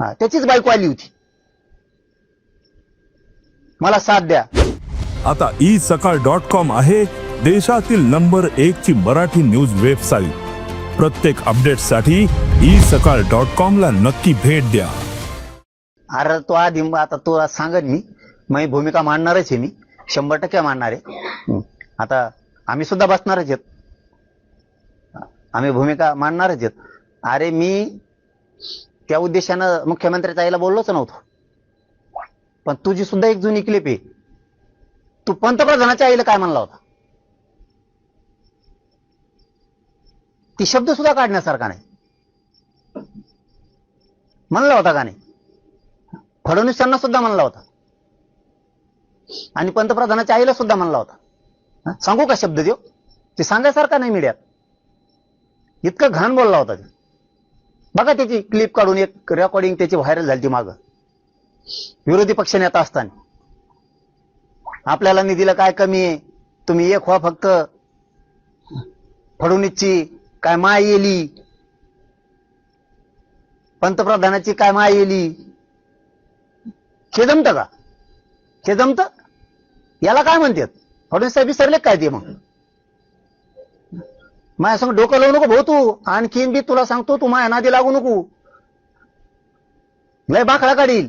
हा त्याचीच बायको आली होती. मला साथ द्या. आता ई सकाळ डॉट कॉम आहे देशातील नंबर एक ची मराठी न्यूज वेबसाईट प्रत्येक अपडेटसाठी ई सकाळ डॉट कॉम ला नक्की भेट द्या. अरे तो आधी मग आता तो सांगत मी. मी भूमिका मांडणारच आहे मी. शंभर टक्के मांडणार आहे. हं. आता आम्ही सुद्धा बसणारच आहेत. आम्ही भूमिका मांडणारच आहेत. अरे मी त्या उद्देशानं मुख्यमंत्र्याच्या आईला बोललोच नव्हतो. पण तुझी सुद्धा एक जुनी क्लिप आहे. तू पंतप्रधानाच्या आईला काय म्हणला होता? ती शब्द सुद्धा काढण्यासारखा नाही. म्हणला होता का नाही? फडणवीस यांना सुद्धा म्हणला होता. आणि पंतप्रधानाच्या आईला सुद्धा म्हणला होता. सांगू का शब्द देव? ते सांगायसारखा नाही मीडियात. इतकं घाण बोलला होता ते. बघा त्याची क्लिप काढून एक रेकॉर्डिंग त्याची व्हायरल झाली ती विरोधी पक्ष नेता असताना. आपल्याला निधीला काय कमी आहे? तुम्ही एक व्हा फक्त. फडणवीसची काय माय येली. पंतप्रधानाची काय माय येली. हे जमतं का? हे जमतं याला काय म्हणतात? फडणवीस साहेब विसरले काय ते मग? माझ्या संग डोकं लावू नको भाऊ तू. आणखीन बी तुला सांगतो तू माझ्या नादी लागू नको. लय बाखळा काढील.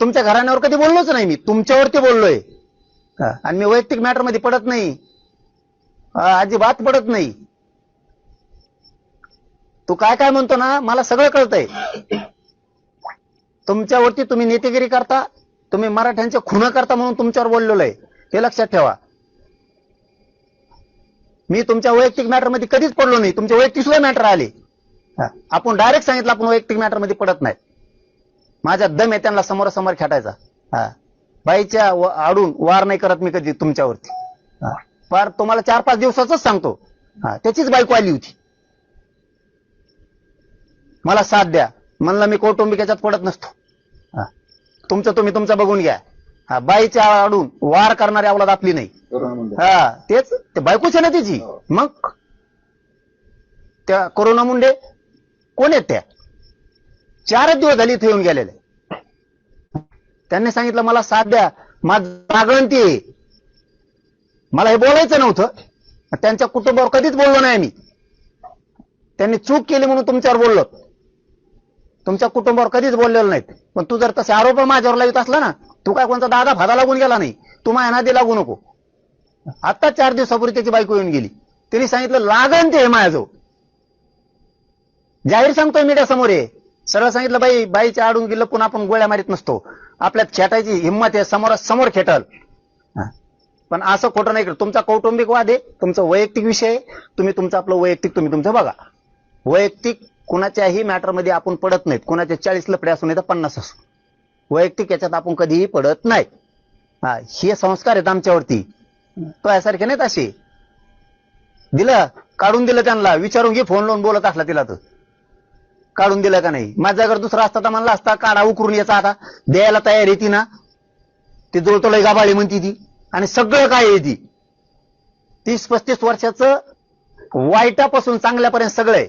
तुमच्या घराण्यावर कधी बोललोच नाही मी. तुमच्यावरती बोललोय. आणि मी वैयक्तिक मॅटरमध्ये पडत नाही. अजिबात पडत नाही. तू काय काय म्हणतो ना मला सगळं कळतंय. तुमच्यावरती तुम्ही नेतेगिरी करता तुम्ही मराठ्यांचे खुन करता म्हणून तुमच्यावर बोललेलो आहे. हे लक्षात ठेवा. मी तुमच्या वैयक्तिक मॅटरमध्ये कधीच पडलो नाही. तुमचे वैयक्तिक सुद्धा मॅटर आले. आपण डायरेक्ट सांगितलं आपण वैयक्तिक मॅटरमध्ये पडत नाही. माझ्या दम आहे त्यांना समोरासमोर खेटायचा. हा. बाईच्या आडून वार नाही करत मी कधी तुमच्यावरती. हा. फार तुम्हाला चार पाच दिवसाच सांगतो. हा. त्याचीच बायको आली होती. मला साथ द्या. म्हणलं मी कौटुंबिक याच्यात पडत नसतो. हा. तुमचं तुम्ही तुमचं बघून घ्या. हा बाईच्या आडून वार करणारी अवलाद आपली नाही. हा तेच ते बायकोच आहे ना तिची मग? त्या कोरोना मुंडे कोण आहेत त्या? चारच दिवस झाली इथे येऊन गेलेले. त्यांनी सांगितलं मला साथ द्या माझं मागण ती आहे. मला हे बोलायचं नव्हतं. त्यांच्या कुटुंबावर कधीच बोललो नाही मी. त्यांनी चूक केली म्हणून तुमच्यावर बोललो. तुमच्या कुटुंबावर कधीच बोललेलं नाहीत. पण तू जर तसे आरोप माझ्यावर लावित असला ना तू काय कोणता दादा फादा लागून गेला नाही. तू माझ्या नादी लागू नको. आता चार दिवसापूर्वी त्याची बायको येऊन गेली. तिने सांगितलं लागन ते माझ्याजवळ. जाहीर सांगतोय मीडिया समोर आहे सरळ सांगितलं बाई बाईच्या आडून गेलं पुन्हा आपण गोळ्या मारीत नसतो. आपल्यात खेटायची हिंमत आहे समोरासमोर समोर खेटाल. पण असं खोटं नाही करत. तुमचा कौटुंबिक वाद आहे तुमचा वैयक्तिक विषय आहे. तुम्ही तुमचं आपलं वैयक्तिक तुम्ही तुमचं बघा. वैयक्तिक कुणाच्याही मॅटरमध्ये आपण पडत नाहीत. कुणाचे चाळीस लपडे असू नाही तर पन्नास असू वैयक्तिक याच्यात आपण कधीही पडत नाही. हा हे संस्कार आहेत आमच्यावरती. तो यासारखे नाहीत असे. दिलं काढून दिलं त्यांना. विचारून घे फोन लावून बोलत असला तिला तर. काढून दिलं का नाही? माझ्या घर दुसरा असता तर म्हणला असता काढा उकरून याचा आता. द्यायला तयार आहे ती ना. ते जोडतोय गाबाळी म्हणती ती. आणि सगळं काय आहे ती? तीस पस्तीस वर्षाचं वाईटापासून चांगल्यापर्यंत सगळं आहे.